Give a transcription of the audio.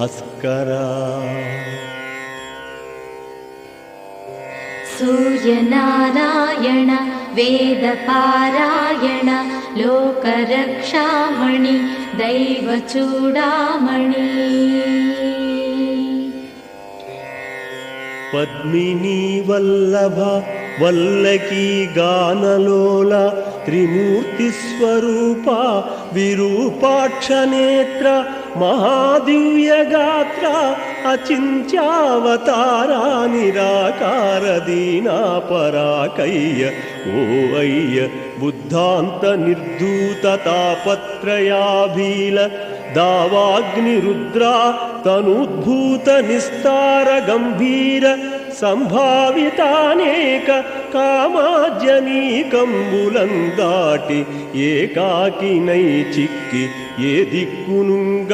భాస్కరా सूर्यनारायण वेदपारायण लोकरक्षामणि दैवचूडामणि పద్మినీ వల్లభ వల్లకీ గానలోల త్రిమూర్తి స్వరూప महादिव्यगात्रा अचिन्त्यावतारा निराकारदीना पराकय्य कैय्य ओय्य बुद्धान्तनिर्धूततापत्रयाभि दावाग्निरुद्रा तनुद्भूतनिस्तारगम्भीर సంభావితానేక కామాజనీకంబులం దాటి ఏకాకినై చిక్కి ఏ దిక్కునుంగానగాలే